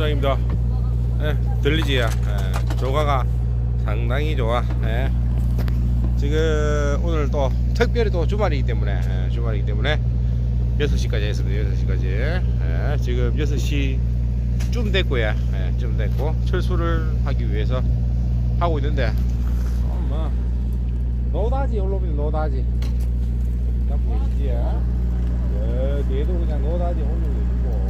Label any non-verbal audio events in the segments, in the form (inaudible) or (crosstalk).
손소장입니다. 예, 들리지? 예, 조가가 상당히 좋아. 예. 지금 오늘 또 특별히 또 주말이기 때문에 예, 주말이기 때문에 6시까지 했습니다. 6시까지. 예, 지금 6시쯤 됐고요. 예, 좀 됐고 철수를 하기 위해서 하고 있는데 어, 뭐 노다지 올라오면 노다지 딱 보이지? 여 뒤에도 그냥 노다지 올리고 있고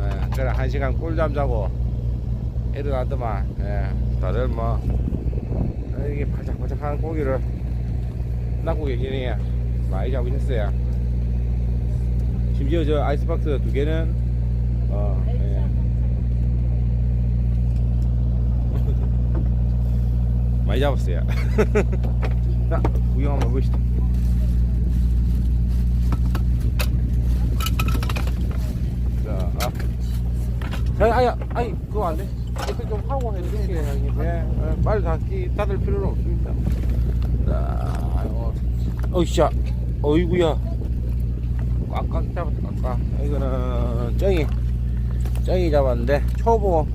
예, 그래 한 시간 꿀잠 자고 일어났더만 예, 다들 뭐 이게 바짝바짝한 고기를 낚고 계시네 많이 잡고 있었어요 심지어 저 아이스박스 두 개는 어, 예. (laughs) 많이 잡았어요. (laughs) 자, 구경 한번 보시다. 자, 아. 자, 아야, 아이, 그거 안 돼. 이렇게 좀 하고 해줄게요, 형님. 예, 예, 빨리 닫기, 닫을 필요는 없습니다. 자, 아이고. 어이씨야, 어이구야. 꽉꽉 잡았다, 꽉꽉. 이거는 쩡이, 쩡이 잡았는데, 초보,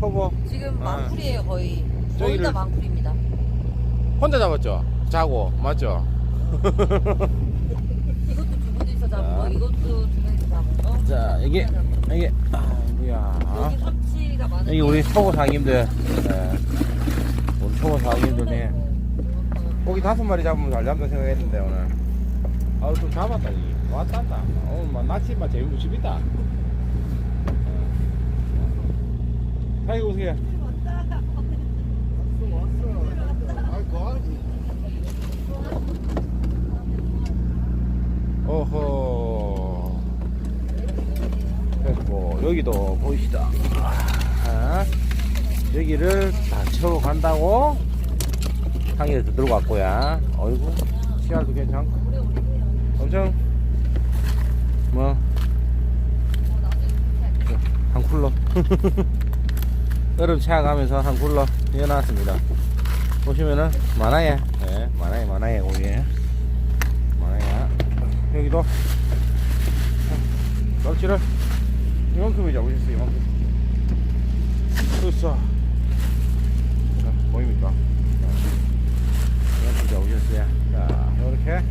초보. 지금 아. 망쿨이에요 거의 거의 다 망쿨입니다 혼자 잡았죠? 자고, 맞죠? 이것도 두 분이서 잡고 자. 이것도 두 분이서 잡고 자, 이게, 이게, 아이고 야. 여기 삼치가 많은 여기 우리 초보 상님들, 네. 우리 초보 상님들이 고기 다섯 마리 잡으면 잘 잡는다 생각했는데, 오늘. 아우, 좀 잡았다, 이. 왔단다. 오늘 막 낚시만 재무집이다. 하이, 오세요. 어허. 그리고 여기도 보이시다. 아, 여기를 다 채워 간다고 들고 왔고야. 어이구, 씨알도 괜찮고. 엄청, 뭐, 한 쿨러. (laughs) 얼음 채워가면서 한 쿨러 이어놨습니다. 보시면은, 많아요. 예, 많아요, 많아요, 고기. 많아요. 여기도, 멸치를 이만큼이 잡으셨어요, 이만큼. 으쌰. 자, 보입니까? 자, 이만큼 잡으셨어요. 자, 이렇게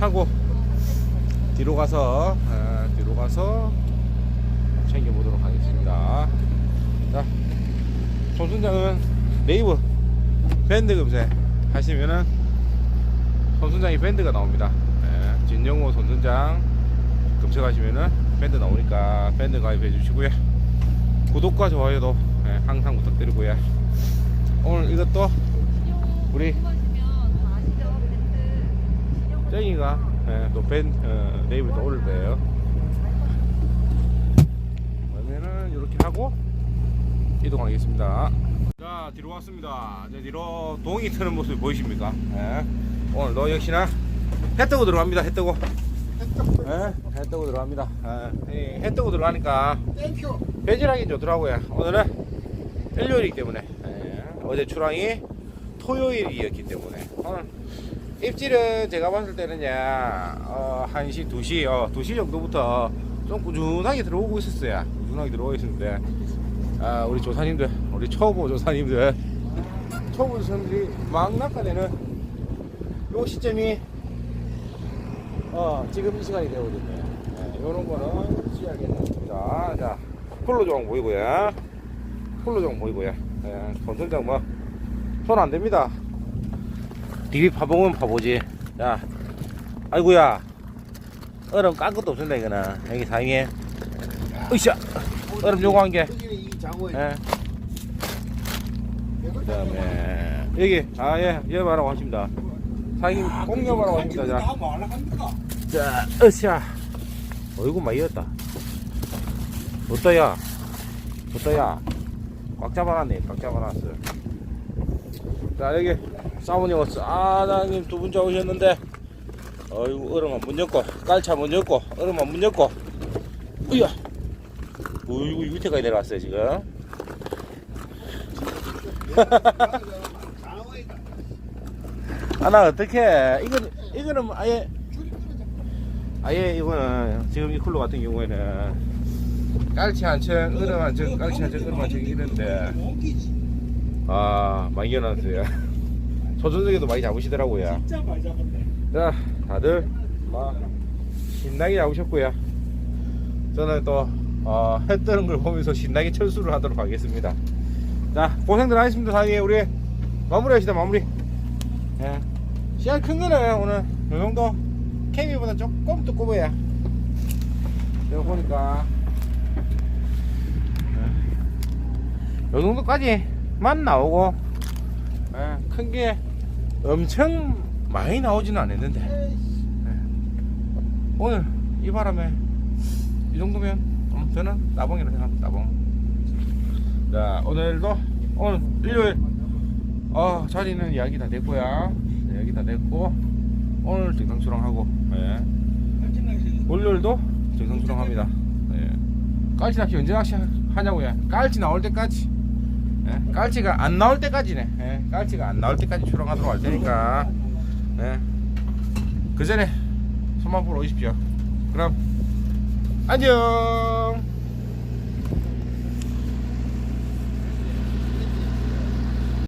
하고, 뒤로 가서, 아, 뒤로 가서 챙겨보도록 하겠습니다. 자, 손순장은 네이버 밴드 검색 하시면은 손순장이 밴드가 나옵니다. 예, 진영호 손순장 검색하시면은 밴드 나오니까 밴드 가입해 주시고요. 구독과 좋아요도 예, 항상 부탁드리고요. 오늘 이것도 우리 쩡이가 예, 또밴 어, 또 올릴 거예요. 그러면은 이렇게 하고 이동하겠습니다. 자 뒤로 왔습니다. 이제 뒤로 동이 트는 모습 보이십니까? 예. 오늘도 역시나 해 뜨고 들어갑니다. 해 뜨고. 예, 해 뜨고 들어갑니다. 예, 해 뜨고 들어가니까 배질하기 좋더라고요. 오늘은 일요일이기 때문에 예, 어제 출항이 토요일이었기 때문에 오늘 입질은 제가 봤을 때는요 어, 1시, 2시, 어, 2시 정도부터 좀 꾸준하게 들어오고 있었어요. 꾸준하게 들어오고 있었는데 아, 우리 조사님들, 우리 초보 조사님들 초보 조사님들이 막 낙하되는 요 시점이 어, 지금 이 시간이 되거든요. 네, 요런 거는 시야겠습니다. 자, 폴로종 보이고요. 폴로종 보이고요. 예, 손전장 뭐, 손 안 됩니다. 디비 파보면 파보지. 자, 아이고야. 얼음 깐 것도 없습니다, 이거는. 여기 사이에. 으쌰! 얼음 요거 한 개. 이 장어에 예. 그 다음에, 여기, 아, 예, 여봐라고 하십니다. 사장님, 꼭 여봐라고 하십니다. 자. 자, 으쌰. 어이구, 많이 이었다. 어떠야? 붙어야 꽉 잡아놨네 꽉 잡아놨어 자 여기 사모님 왔어 아나님 두 분째 오셨는데 어이구 얼음만 문 열고 깔차 문 열고 얼음만 문 열고 으야 어이구 밑에까지 내려왔어요 지금 (laughs) (laughs) 아 나 어떻게 이건 이거는 아예 아예 이거는 지금 이 쿨러 같은 경우에는 깔치 한 층 얼음 한 층 깔치 한 층 얼음 한 층 이런데 아 많이 겨놨어요. 소전적에도 (laughs) 많이 잡으시더라고요. 자 다들 막 신나게 잡으셨고요. 저는 또 어, 해 뜨는 걸 보면서 신나게 철수를 하도록 하겠습니다. 자 고생들 하셨습니다 사장님. 우리 마무리 합시다 마무리 예. 씨알 큰 거는 오늘 요 정도 케미보다 조금 두꺼워야 내가 보니까 예. 요 정도까지만 나오고 예, 큰게 엄청 많이 나오지는 않았는데 예. 오늘 이 바람에 이 정도면 음, 저는 나봉이라 생각합니다 나봉 자 오늘도 오늘 일요일 어 자리는 이야기 다 됐고요 네, 이야기 다 됐고 오늘 정상수랑하고 예. 월요일도 정상수랑합니다 예. 깔치 낚시 언제 낚시 하냐고요 깔치 나올 때까지 예. 깔치가 안 나올 때까지네 예. 깔치가 안 나올 때까지 출항하도록 할 테니까 예. 그 전에 손만 보러 오십시오 그럼 안녕